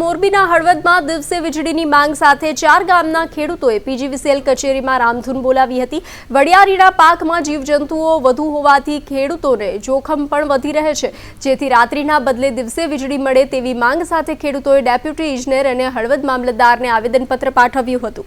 મોરબીના હળવદમાં દિવસે વીજળીની માંગ સાથે ચાર ગામના ખેડૂતોએ પીજીવીસીએલ કચેરીમાં રામધૂન બોલાવી હતી. વડિયારીના પાકમાં જીવજંતુઓ વધુ હોવાથી ખેડૂતોને જોખમ પણ વધી રહે છે. જેથી રાત્રિના બદલે દિવસે વીજળી મળે તેવી માંગ સાથે ખેડૂતોએ ડેપ્યુટી ઇજનેર અને હળવદ મામલતદારને આવેદનપત્ર પાઠવ્યું હતું.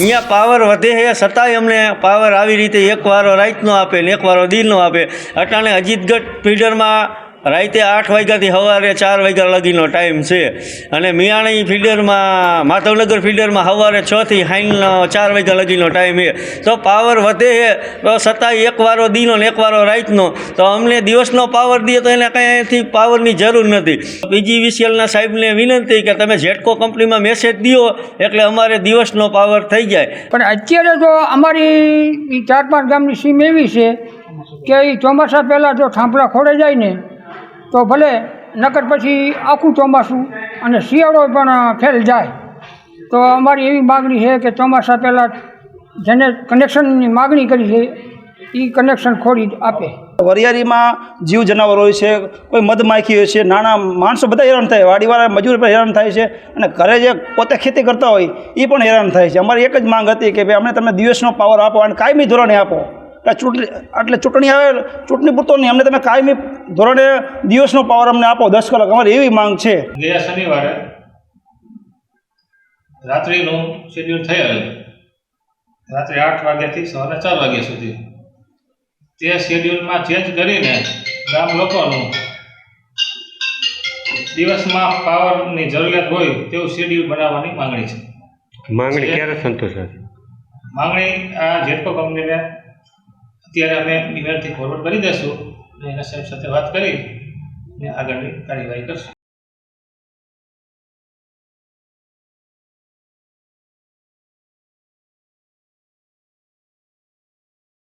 અહીંયા પાવર વધે છે, છતાંય અમને પાવર આવી રીતે એક વારો રાતનો આપે ને એક વારો દિલનો આપે. અટાણે અજીતગઢ ફીડરમાં રાતે આઠ વાગ્યાથી સવારે ચાર વાગ્યા લગીનો ટાઈમ છે. અને મિયાણી ફીડરમાં, માધવનગર ફીડરમાં સવારે છથી હાઈનનો ચાર વાગ્યા લગીનો ટાઈમ છે. તો પાવર વધે છે. તો છતાંય એક વારો દીનો ને એક વારો રાતનો. તો અમને દિવસનો પાવર દે તો એને કંઈથી પાવરની જરૂર નથી. બીજી વિસીએલના સાહેબને વિનંતી કે તમે જેટકો કંપનીમાં મેસેજ દો એટલે અમારે દિવસનો પાવર થઈ જાય. પણ અત્યારે તો અમારી ચાર પાંચ ગામની સીમ એવી છે કે એ ચોમાસા પહેલાં જો થાંભલા ખોડે જાય ને તો ભલે, નકર પછી આખું ચોમાસું અને શિયાળો પણ ફેલ જાય. તો અમારી એવી માગણી છે કે ચોમાસા પહેલાં જેને કનેક્શનની માગણી કરી છે એ કનેક્શન ખોડી આપે. વરિયાળીમાં જીવ જનાવરો હોય છે, કોઈ મધમાખી હોય છે, નાના માણસો બધા હેરાન થાય. વાડીવાળા મજૂર પણ હેરાન થાય છે અને ઘરે જે પોતે ખેતી કરતા હોય એ પણ હેરાન થાય છે. અમારી એક જ માંગ હતી કે ભાઈ, અમને તમે દિવસનો પાવર આપો અને કાયમી ધોરણે આપો. કે ચૂંટણી એટલે ચૂંટણી આવે ચૂંટણી પૂરતો નહીં અમને તમે કાયમી ધોરણે દિવસનો પાવર અમને આપો દસ કલાક. અમારી એવી માંગ છે. ગયા શનિવારે રાત્રિનું શેડ્યુલ થયેલ. રાત્રે આઠ વાગ્યાથી સવારે ચાર વાગ્યા સુધી. તે શેડ્યુલમાં ચેન્જ કરીને ગામ લોકોનું દિવસમાં પાવરની જરૂરિયાત હોય તેવું શેડ્યુલ બનાવવાની માંગણી છે. માંગણી ક્યારે સંતોષાશે? માંગણી આ જેટકો કંપનીને અત્યારે અમે ઈમેલથી ફોરવર્ડ કરી દઈશું અને એના સાહેબ સાથે વાત કરી અને આગળની કાર્યવાહી કરશું.